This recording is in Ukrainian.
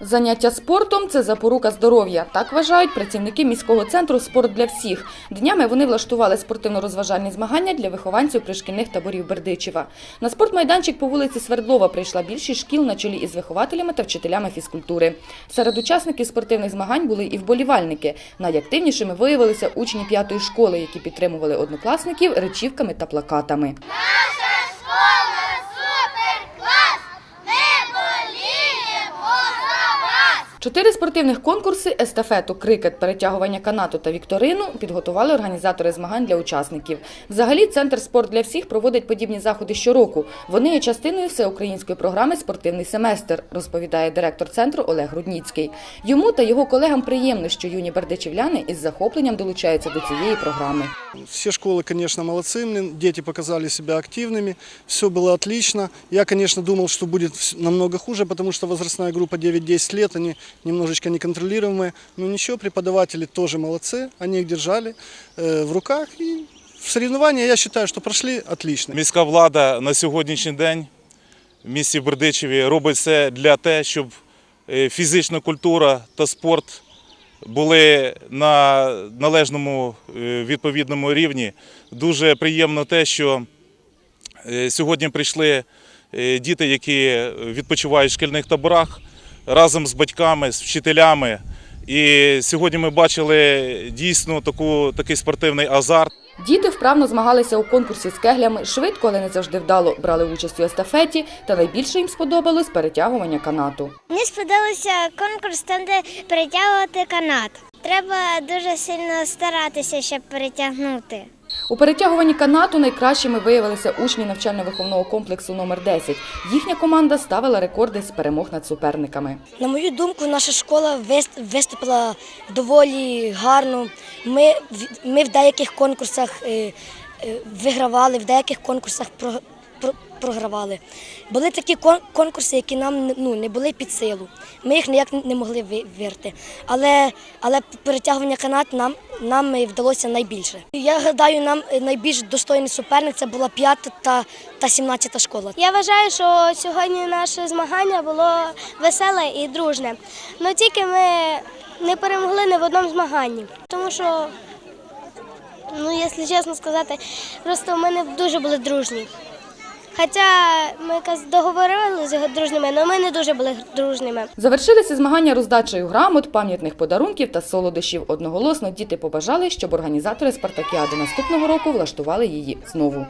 Заняття спортом це запорука здоров'я. Так вважають працівники міського центру Спорт для всіх. Днями вони влаштували спортивно-розважальні змагання для вихованців пришкільних таборів Бердичева. На спортмайданчик по вулиці Свердлова прийшла більшість шкіл на чолі із вихователями та вчителями фізкультури. Серед учасників спортивних змагань були і вболівальники. Найактивнішими виявилися учні п'ятої школи, які підтримували однокласників речівками та плакатами. Наша школа суперклас! Ми боліємо за вас! Чотири спортивних конкурси естафету, крикет, перетягування канату та вікторину підготували організатори змагань для учасників. Взагалі, центр спорт для всіх проводить подібні заходи щороку. Вони є частиною всеукраїнської програми Спортивний семестр, розповідає директор центру Олег Рудніцький. Йому та його колегам приємно, що юні бердичівляни із захопленням долучаються до цієї програми. Все школы, конечно, молодцы, блин, дети показали себя активными, все было отлично. Я, конечно, думал, что будет вс- намного хуже, потому что возрастная группа 9-10 лет, они немножечко неконтролируемые. Но ничего, преподаватели тоже молодцы, они их держали э, в руках. И в соревнования, я считаю, что прошли отлично. Міська влада на сьогоднішній день в місті Бердичеві робить все для те, щоб е, фізична культура та спорт були на належному е, відповідному рівні. Дуже приємно те, що е, сьогодні прийшли е, діти, які відпочивають в шкільних таборах разом з батьками, з вчителями. І сьогодні ми бачили дійсно таку, такий спортивний азарт. Діти вправно змагалися у конкурсі з кеглями, швидко, але не завжди вдало брали участь у естафеті, та найбільше їм сподобалось перетягування канату. Мені сподобався конкурс там, де перетягувати канат. Треба дуже сильно старатися, щоб перетягнути. У перетягуванні канату найкращими виявилися учні навчально-виховного комплексу номер 10 Їхня команда ставила рекорди з перемог над суперниками. На мою думку, наша школа вис- виступила доволі гарно. Ми, ми в деяких конкурсах е, е, вигравали, в деяких конкурсах програвали. Були такі кон- конкурси, які нам ну, не були під силу. Ми їх ніяк не могли ви- вирти. Але, але перетягування канат нам, нам вдалося найбільше. Я гадаю, нам е, найбільш достойний суперник це була п'ята та, та 17 школа. Я вважаю, що сьогодні наше змагання було веселе і дружне. Але тільки ми не перемогли ні в одному змаганні. Тому що, ну, якщо чесно сказати, просто ми не дуже були дружні. Хоча ми з договорилися дружніми, але ми не дуже були дружніми. Завершилися змагання роздачею грамот, пам'ятних подарунків та солодощів. Одноголосно діти побажали, щоб організатори спартакіади наступного року влаштували її знову.